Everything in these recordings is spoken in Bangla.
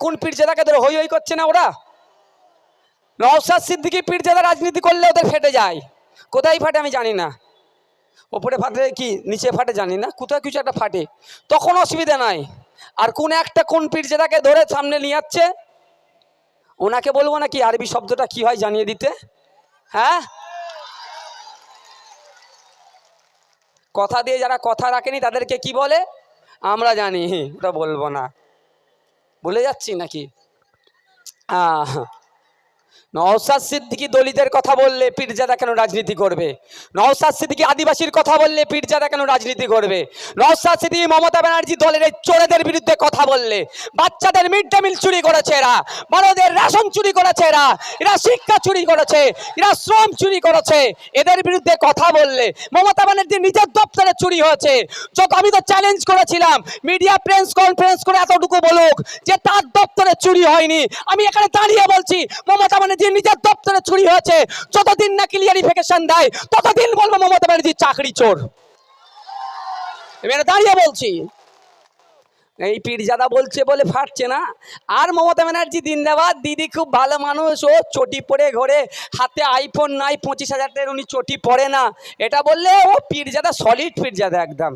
কোন পীরজাদাকে ধরে হই হই করছে না ওরা? নওসাদ সিদ্দিকি পীরজাদা রাজনীতি করলে ওদের ফেটে যায়। কোথায় ফাটে আমি জানি না। ওপরে ফাটে কি, নিচে ফাটে জানি না। কোথাও কিছু একটা ফাটে। তখন অসুবিধা নাই। আর কোন একটা কোন পীরজাদাকে ধরে সামনে নিয়ে যাচ্ছে ওনাকে বলব না কি আরবি শব্দটা কি হয় জানিয়ে দিতে? হ্যাঁ? কথা দিয়ে যারা কথা রাখেনি তাদেরকে কি বলে? আমরা জানি ওটা বলব না। বলে যাচ্ছি নাকি? নওসাদ সিদ্দিকি দলিতের কথা বললে পীরজাদা কেন রাজনীতি করবে? নওসাদ সিদ্দিকি আদিবাসীর কথা বললে পীরজাদা কেন রাজনীতি করবে? নওসাদ সিদ্দিকি মমতা ব্যানার্জি দলের এই চোরেদের বিরুদ্ধে কথা বললে, বাচ্চাদের মিড ডে মিল চুরি করেছে এরা, বড়দের রেশন চুরি করেছে এরা এরা শিক্ষা চুরি করেছে, এরা শ্রম চুরি করেছে, এদের বিরুদ্ধে কথা বললে মমতা ব্যানার্জি নিজের দপ্তরে চুরি হয়েছে। যত আমি তো চ্যালেঞ্জ করেছিলাম মিডিয়া প্রেস কনফারেন্স করে এতটুকু বলুক যে তার দপ্তরে চুরি হয়নি। আমি এখানে দাঁড়িয়ে বলছি, মমতা ব্যানার্জি নিজের দপ্তরে চুরি হয়েছে, যতদিন না ক্লিয়ারিফিকেশন দেয়, ততদিন বলব মমতা ব্যানার্জি চাকরি চোর। এখানে দাঁড়িয়ে বলছি। এই পীরজাদা বলছে বলে ফাটছে না। আর মমতা ব্যানার্জি দিন্দাবাদ দিদি খুব ভালো মানুষ, ও চটি পরে ঘরে, হাতে আইফোন নাই, পঁচিশ হাজার টাকার উনি চটি পরে না। এটা বললে ও পীরজাদা সলিড পীরজাদা একদম।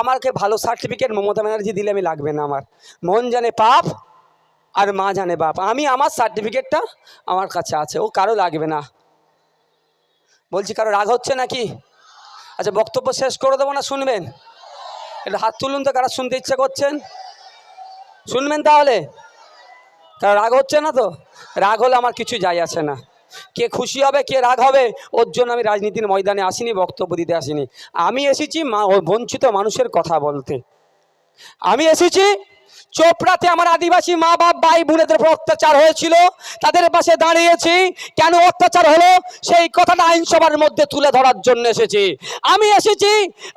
আমাকে ভালো সার্টিফিকেট মমতা ব্যানার্জি দিলে আমি লাগবে না আমার। মন জানে পাপ আর মা জানে বাপ। আমি আমার সার্টিফিকেটটা আমার কাছে আছে, ও কারও লাগবে না। বলছি, কারও রাগ হচ্ছে নাকি? আচ্ছা বক্তব্য শেষ করে দেবো না, শুনবেন? এটা হাত তুলুন তো, কারা শুনতে ইচ্ছা করছেন? শুনবেন তাহলে? কারও রাগ হচ্ছে না তো? রাগ হলে আমার কিছু যায় আসে না। কে খুশি হবে, কে রাগ হবে, ওর জন্য আমি রাজনীতির ময়দানে আসিনি, বক্তব্য দিতে আসিনি। আমি এসেছি মা বঞ্চিত মানুষের কথা বলতে। আমি এসেছি চোপড়াতে আমার আদিবাসী মা বাপ, ভাই বোনেদের উপর অত্যাচার হয়েছিল। তাদের পাশে দাঁড়িয়েছি। কেন অত্যাচার হলো? সেই কথাটা আইনসভার মধ্যে তুলে ধরার জন্য এসেছি। আমি এসেছি,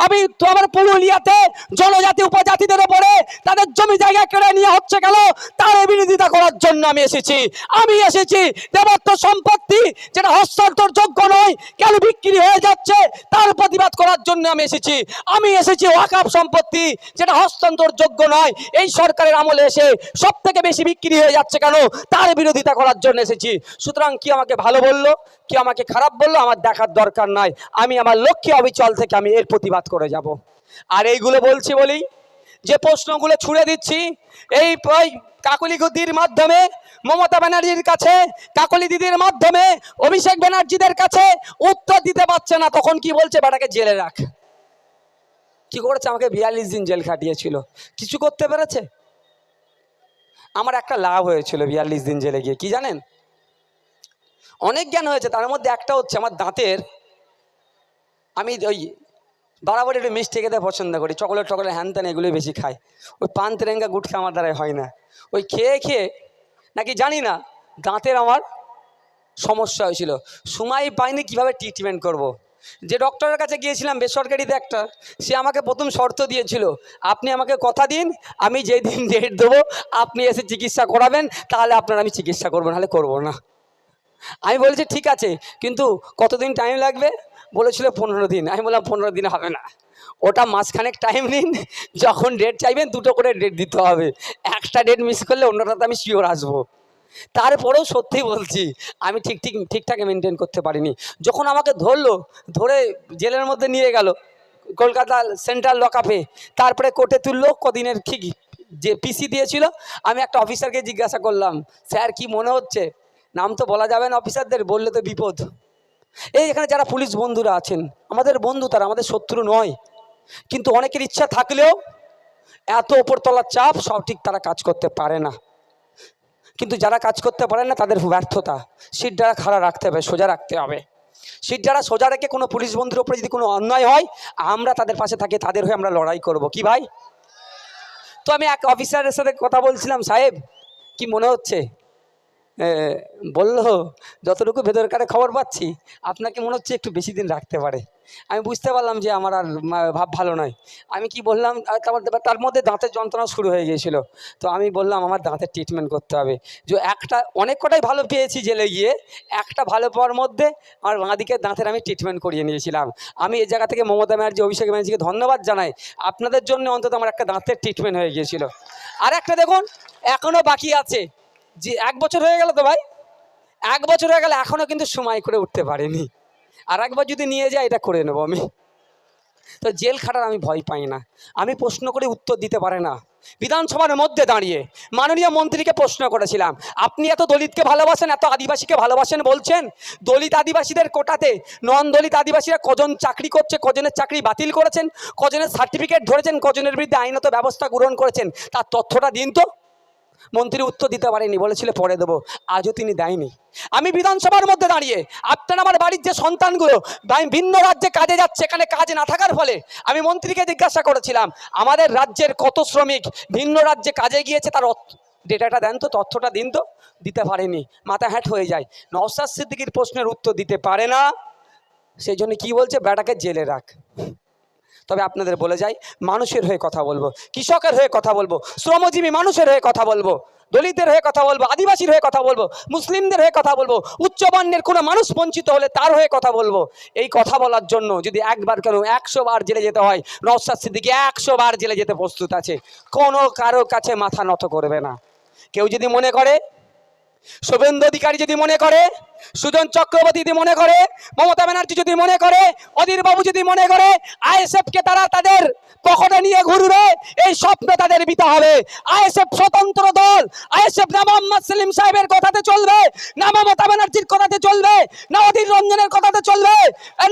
আমি আমার পুরুলিয়াতে জনজাতি উপজাতিদের ওপরে তাদের জমি জায়গা কেড়ে নিয়ে হচ্ছে গেল তার বিরোধিতা করার জন্য আমি এসেছি। আমি এসেছি, দেবত্ব সম্পত্তি যেটা হস্তান্তর যোগ্য নয়, কেন বিক্রি হয়ে যাচ্ছে, তার প্রতিবাদ করার জন্য আমি এসেছি। আমি এসেছি ওয়াকাপ সম্পত্তি যেটা হস্তান্তর যোগ্য নয়, এই সরকারের আমলে এসে সব থেকে বেশি বিক্রি হয়ে যাচ্ছে কেন? তার বিরোধিতা করার জন্য এসেছি। সুতরাং কি আমাকে ভালো বলল? কি আমাকে খারাপ বলল? আমার দেখার দরকার নাই। আমি আমার লক্ষ্যে অবিচল থেকে আমি এর প্রতিবাদ করে যাব। আর এইগুলো বলছি বলি, যে প্রশ্নগুলো ছুড়ে দিচ্ছি, এই কাকলি গদির মাধ্যমে, মমতা ব্যানার্জির কাছে, কাকলি দিদির মাধ্যমে, অভিষেক ব্যানার্জিদের কাছে উত্তর দিতে পারছে না, তখন কি বলছে? বেটাকে জেলে রাখ। কি করেছে? আমাকে বিয়াল্লিশ দিন জেল খাটিয়েছিল। কিছু করতে পেরেছে? আমার একটা লাভ হয়েছিল বিয়াল্লিশ দিন জেলে গিয়ে, কি জানেন? অনেক জ্ঞান হয়েছে, তার মধ্যে একটা হচ্ছে আমার দাঁতের, আমি ওই বাড়াবাড়ি একটু মিষ্টি খেতে পছন্দ করি, চকলেট টকলেট হ্যান ত্যান এগুলোই বেশি খাই। ওই পান তেরেঙ্গা গুটখা আমার দ্বারাই হয় না। ওই খেয়ে খেয়ে, নাকি জানি না, দাঁতের আমার সমস্যা হয়েছিল। সময় পাইনি কীভাবে ট্রিটমেন্ট করব। যে ডক্টরের কাছে গিয়েছিলাম, বেসরকারিতে একটা, সে আমাকে প্রথম শর্ত দিয়েছিল, আপনি আমাকে কথা দিন, আমি যেই দিন ডেট দেবো, আপনি এসে চিকিৎসা করাবেন, তাহলে আপনার আমি চিকিৎসা করব, নাহলে করব না। আমি বলেছি, ঠিক আছে, কিন্তু কতদিন টাইম লাগবে? বলেছিল, পনেরো দিন। আমি বললাম, পনেরো দিন হবে না। ওটা মাসখানেক টাইম নিন, যখন ডেট চাইবেন, দুটো করে ডেট দিতে হবে। একটা ডেট মিস করলে অন্যটাতে আমি শিওর আসব। তারপরেও সত্যি বলছি, আমি ঠিক ঠিক ঠিকঠাক মেনটেন করতে পারিনি। যখন আমাকে ধরলো, ধরে জেলের মধ্যে নিয়ে গেল, কলকাতা সেন্ট্রাল লকআপে তারপরে কোর্টে তুললো, কদিনের ঠিক যে পিসি দিয়েছিল, আমি একটা অফিসারকে জিজ্ঞাসা করলাম, স্যার, কি মনে হচ্ছে? নাম তো বলা যাবে না অফিসারদের বললে তো বিপদ। এই এখানে যারা পুলিশ বন্ধুরা আছেন, আমাদের বন্ধু তারা, আমাদের শত্রু নয়। কিন্তু অনেকের ইচ্ছা থাকলেও, এত ওপরতলার চাপ, সব ঠিক তারা কাজ করতে পারে না। কিন্তু যারা কাজ করতে পারে না, তাদের ব্যর্থতা। সিট দ্বারা খাড়া রাখতে হবে, সোজা রাখতে হবে। সিট দ্বারা সোজা রেখে কোনো পুলিশ বন্ধুর উপরে যদি কোনো অন্যায় হয়, আমরা তাদের পাশে থাকি, তাদের হয়ে আমরা লড়াই করব। কি ভাই? তো আমি এক অফিসারের সাথে কথা বলছিলাম, সাহেব, কি মনে হচ্ছে? বলল, যতটুকু ভেতরকারে খবর পাচ্ছি, আপনাকে মনে হচ্ছে একটু বেশি দিন রাখতে পারে। আমি বুঝতে পারলাম যে আমার আর ভাব ভালো নয়। আমি কি বললাম তারপর তার মধ্যে দাঁতের যন্ত্রণা শুরু হয়ে গিয়েছিল। তো আমি বললাম, আমার দাঁতের ট্রিটমেন্ট করতে হবে। যে একটা, অনেক কটাই ভালো পেয়েছি জেলে গিয়ে। একটা ভালো পাওয়ার মধ্যে আমার বাঁদিকের দাঁতের আমি ট্রিটমেন্ট করিয়ে নিয়েছিলাম। আমি এই জায়গা থেকে মমতা ব্যানার্জি, অভিষেক ব্যানার্জিকে ধন্যবাদ জানাই। আপনাদের জন্য অন্তত আমার একটা দাঁতের ট্রিটমেন্ট হয়ে গিয়েছিল। আর একটা দেখুন এখনও বাকি আছে। যে এক বছর হয়ে গেল তো ভাই? এক বছর হয়ে গেলে এখনও কিন্তু সময় করে উঠতে পারিনি। আর একবার যদি নিয়ে যাই এটা করে নেব আমি। তো জেল খাটার আমি ভয় পাই না। আমি প্রশ্ন করে, উত্তর দিতে পারে না। বিধানসভার মধ্যে দাঁড়িয়ে মাননীয় মন্ত্রীকে প্রশ্ন করেছিলাম, আপনি এত দলিতকে ভালোবাসেন, এত আদিবাসীকে ভালোবাসেন বলছেন? দলিত আদিবাসীদের কোটাতে নন দলিত আদিবাসীরা কজন চাকরি করছে, কজনের চাকরি বাতিল করেছেন, কজনের সার্টিফিকেট ধরেছেন, কজনের বিরুদ্ধে আইনত ব্যবস্থা গ্রহণ করেছেন? তার তথ্যটা দিন তো। মন্ত্রী উত্তর দিতে পারেনি, বলেছিল পরে দেবো। আজও তিনি দেয়নি। আমি বিধানসভার মধ্যে দাঁড়িয়ে, আপনার আমার বাড়ির যে সন্তানগুলো ভিন্ন রাজ্যে কাজে যাচ্ছে, এখানে কাজ না থাকার ফলে আমি মন্ত্রীকে জিজ্ঞাসা করেছিলাম, আমাদের রাজ্যের কত শ্রমিক ভিন্ন রাজ্যে কাজে গিয়েছে, তার ডেটাটা দেন তো, তথ্যটা দিন তো, দিতে পারেনি, মাথা হ্যাট হয়ে যায়। নওসাদ সিদ্দিকির প্রশ্নের উত্তর দিতে পারে না, সেই জন্য কী বলছে, বেটাকে জেলে রাখ। তবে আপনাদের বলে যাই, মানুষের হয়ে কথা বলব, কৃষকের হয়ে কথা বলব, শ্রমজীবী মানুষের হয়ে কথা বলব দলিতের হয়ে কথা বলব, আদিবাসীর হয়ে কথা বলব, মুসলিমদের হয়ে কথা বলব, উচ্চবর্ণের কোনো মানুষ বঞ্চিত হলে তার হয়ে কথা বলব। এই কথা বলার জন্য যদি একবার কেন একশো বার জেলে যেতে হয় নওসাদ সিদ্দিকি একশো বার জেলে যেতে প্রস্তুত আছে, কোনো কারও কাছে মাথা নত করবে না। কেউ যদি মনে করে শুভেন্দু অধিকারী যদি মনে করে, সুজন চক্রবর্তী যদি মনে করে, মমতা ব্যানার্জি যদি মনে করে, অধীর বাবু যদি মনে করে, আইএসএফ কে তারা তাদের পকেটে নিয়ে ঘুরবে? এই স্বপ্ন তাদের বিতা হবে। আইএসএফ স্বতন্ত্র দল, আইএসএফ না মোহাম্মদ সেলিম সাহেবের কথাতে চলবে, না মমতা ব্যানার্জির কথাতে চলবে, না অধীর রঞ্জনের কথাতে চলবে,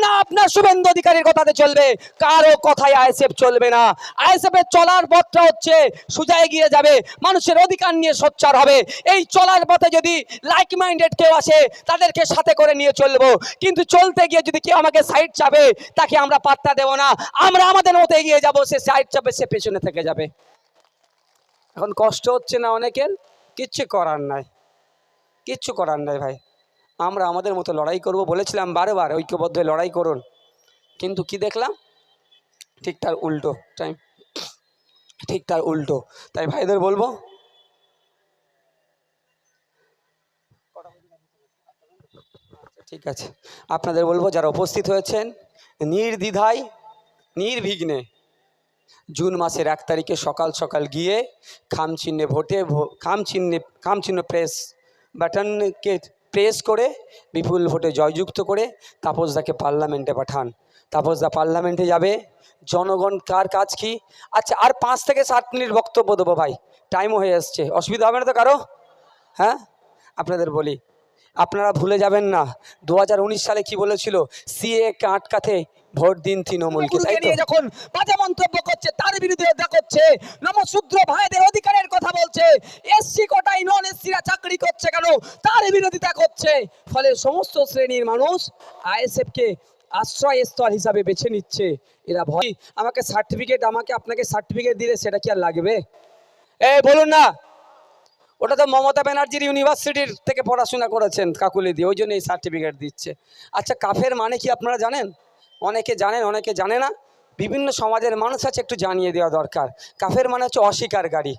না আপনার শুভেন্দু অধিকারীর কথাতে চলবে। কারও কথায় আইএসএফ চলবে না। আইএসএফ এর চলার পথটা হচ্ছে সোজা এগিয়ে যাবে, মানুষের অধিকার নিয়ে সোচ্চার হবে। এই চলার পথে যদি লাইক মাইন্ডেড কেউ আসে, তাদেরকে সাথে করে নিয়ে চলবো। কিন্তু চলতে গিয়ে যদি কেউ আমাকে সাইড চাবে তাকে আমরা পাত্তা দেব না। আমরা আমাদের মতো এগিয়ে যাব, সে সাইড চাপে, সে পেছনে থেকে যাবে। এখন কষ্ট হচ্ছে না অনেকের? কিচ্ছু করার নাই। কিচ্ছু করার নাই ভাই। আমরা আমাদের মতো লড়াই করব বলেছিলাম বারবার, ঐক্যবদ্ধ লড়াই করুন। কিন্তু কি দেখলাম? ঠিক তার উল্টো টাইম ঠিক তার উল্টো। তাই ভাইদের বলব ঠিক আছে। আপনাদের বলব, যারা উপস্থিত হয়েছেন, নির্দ্বিধায়, নির্বিঘ্নে জুন মাসের এক তারিখে সকাল সকাল গিয়ে খাম চিহ্নে ভোটে খাম চিহ্নে খাম প্রেস বাটনকে প্রেস করে বিপুল ভোটে জয়যুক্ত করে তাপসদাকে পার্লামেন্টে পাঠান। তাপসদা পার্লামেন্টে যাবে। জনগণ, কার কাজ কি? আচ্ছা আর পাঁচ থেকে সাত মিনিট বক্তব্য দেবো ভাই। টাইমও হয়ে আসছে অসুবিধা হবে না তো কারও? হ্যাঁ? আপনাদের বলি। আপনারা ভুলে যাবেন না। দু হাজার উনিশ সালে কি বলেছিল? সিএ আটকাতে ভোট দিন তৃণমূলকে তাই নিয়ে যখন বাজে মন্তব্য করছে তার বিরুদ্ধে করছে নমশূদ্র ভাইদের অধিকারের কথা বলছে এসসি কোটাই নন এসসিরা চাকরি করছে কেন? তার বিরোধিতা করছে। ফলে সমস্ত শ্রেণির মানুষ আইএসএফ কে আশ্রয় স্থল হিসাবে বেছে নিচ্ছে। এরা ভয়। আমাকে সার্টিফিকেট আমাকে আপনাকে সার্টিফিকেট দিলে সেটা কি আর লাগবে? এ বলুন না। ওটা তো মমতা ব্যানার্জির ইউনিভার্সিটির থেকে পড়াশোনা করেছেন কাকুলি দিয়ে ওই জন্য এই সার্টিফিকেট দিচ্ছে। আচ্ছা কাফের মানে কি আপনারা জানেন? অনেকে জানেন, অনেকে জানে না। বিভিন্ন সমাজের মানুষ আছে, একটু জানিয়ে দেওয়া দরকার। কাফের মানে হচ্ছে অস্বীকারী।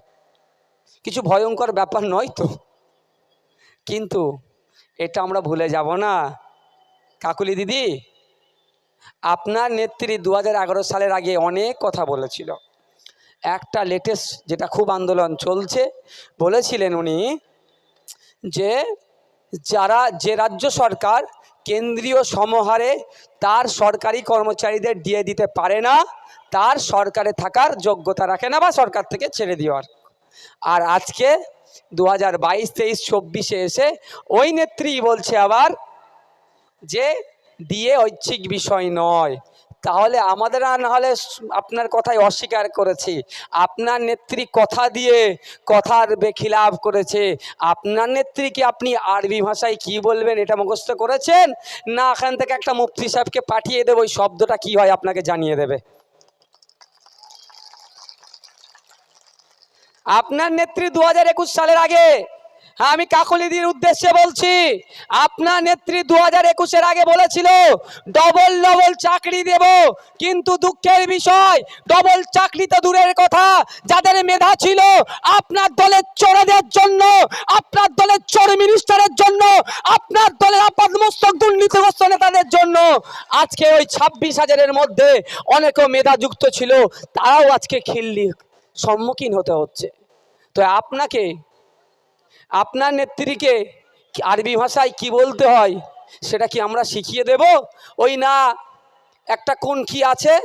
কিছু ভয়ঙ্কর ব্যাপার নয় তো? কিন্তু এটা আমরা ভুলে যাব না। কাকুলি দিদি, আপনার নেত্রী দু হাজার এগারো সালের আগে অনেক কথা বলেছিল। একটা লেটেস্ট যেটা খুব আন্দোলন চলছে, বলেছিলেন উনি যে যারা, যে রাজ্য সরকার কেন্দ্রীয় সমহারে তার সরকারি কর্মচারীদের দিয়ে দিতে পারে না, তার সরকারে থাকার যোগ্যতা রাখে না বা সরকার থেকে ছেড়ে দেওয়ার। আর আজকে দু হাজার বাইশ, তেইশ, চব্বিশে এসে ওই নেত্রী বলছে আবার যে দিয়ে ঐচ্ছিক বিষয় নয়। তাহলে আমাদের আর নাহলে আপনার কথাই অস্বীকার করেছি। আপনার নেত্রী কথা দিয়ে কথার বেখিলাফ করেছে। আপনার নেত্রীকে আপনি আরবি ভাষায় কি বলবেন এটা মুখস্থ করেছেন? না, এখান থেকে একটা মুফতি সাহেবকে পাঠিয়ে দেবো, ওই শব্দটা কি হয় আপনাকে জানিয়ে দেবে। আপনার নেত্রী দু হাজার একুশ সালের আগে আমি কাকলিদির উদ্দেশ্যে বলছি, আপনার নেত্রী দু হাজার একুশের আগে বলেছিল ডবল ডবল চাকরি দেব। কিন্তু দুঃখের বিষয় ডবল চাকরি তো দূরের কথা, যাদের মেধা ছিল, আপনার দলের চোরেদের জন্য, আপনার দলের চোর মিনিস্টারের জন্য, আপনার দলের আপাদমস্তক দুর্নীতিগ্রস্ত নেতাদের জন্য। আজকে ওই ছাব্বিশ হাজারের মধ্যে অনেকও মেধাযুক্ত ছিল, তারাও আজকে খিল্লি সম্মুখীন হতে হচ্ছে। তো আপনাকে আপনার নেত্রীকে আরবি ভাষায় কি বলতে হয়, সেটা কি আমরা শিখিয়ে দেব? ওই না, একটা কোন কি আছে?